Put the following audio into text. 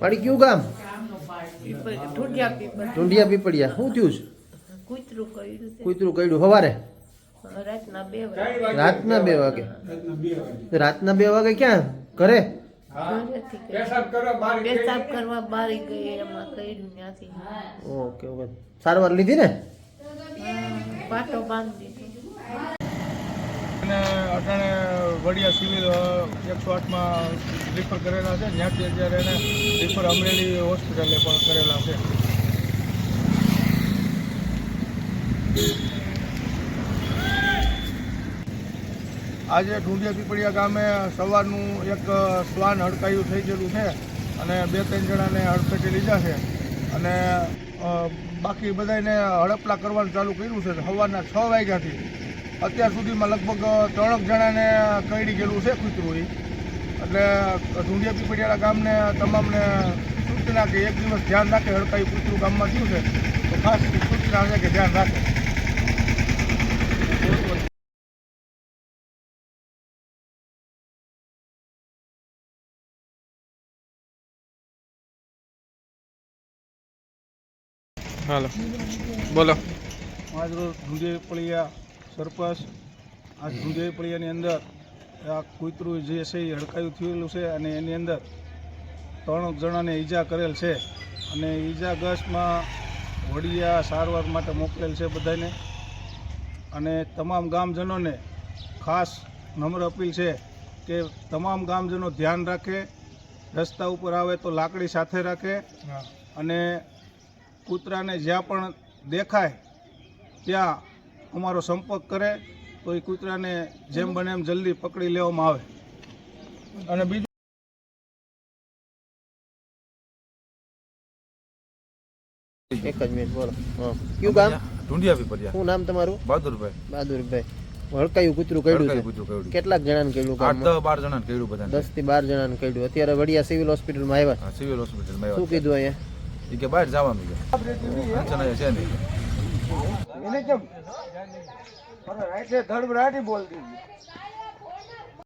મારી. કયું ગામ? ટુંડિયા પીપળિયા. શું થયું છે? કૂતરું કઈડું સવારે રાતના બે વાગે. રાતના બે વાગે. રાતના બે વાગે. ક્યાં? ઘરે? Okay okay. સારવાર લીધી ને? પાટો બાંધી અટાણે વડિયા સિવિલ એકસો આઠમાં રિફર કરેલા છે. ત્યાંથી અત્યારે એને રિફર અમરેલી હોસ્પિટલે પણ કરેલા છે. આજે ઢુંડિયા પીપળિયા ગામે સવારનું એક શ્વાન હડકાયું થઈ ગયેલું છે અને બે, ત્રણ જણાને હડફેટે લીધા છે. અને બાકી બધાને હડપલા કરવાનું ચાલુ કર્યું છે. સવારના છ વાગ્યાથી અત્યાર સુધીમાં લગભગ ત્રણેક જણાને કરડી ગયેલું છે કૂતરું. એટલે ઢુંડિયા પીપળિયાળા ગામને તમામને સૂચના કે એક દિવસ ધ્યાન રાખે હડકાયું કૂતરું ગામમાં થયું છે તો ખાસ સૂચના છે કે ધ્યાન રાખે. હાલો. બોલો. આજ રોજ ઢુંડિયા પળિયા સરપંચ આ ઢુંડિયા પળિયાની અંદર આ કૂતરું જે છે એ હડકાયું થયેલું છે અને એની અંદર ત્રણ જણાને ઈજા કરેલ છે. અને ઈજાગ્રસ્તમાં વડિયા સારવાર માટે મોકલેલ છે બધાને અને તમામ ગામજનોને ખાસ નમ્ર અપીલ છે કે તમામ ગામજનો ધ્યાન રાખે રસ્તા ઉપર આવે તો લાકડી સાથે રાખે અને કૂતરાને જ્યાં પણ દેખાય ત્યાં અમારો સંપર્ક કરે તો એ કૂતરાને જેમ બને એમ જલ્દી પકડી લેવામાં આવે. અને બીજું એક જ મિનિટ બોલો. કયું ગામ? ઢુંડિયા પીપળિયા શું નામ તમારું? બહાદુરભાઈ. બહાદુરભાઈ. હડકાયું કૂતરું કઈડું હડકાયું છે? કેટલાક જણાને કઈડું આઠ દસ બાર બધા દસથી બાર જણાને કઈડું અત્યારે વડિયા સિવિલ હોસ્પિટલમાં આવ્યા સિવિલ હોસ્પિટલમાં શું આવ્યા કીધું અહીંયા? કે બહાર જવાનું છે નહીં. એને કેમ? ધડબડાટી બોલતી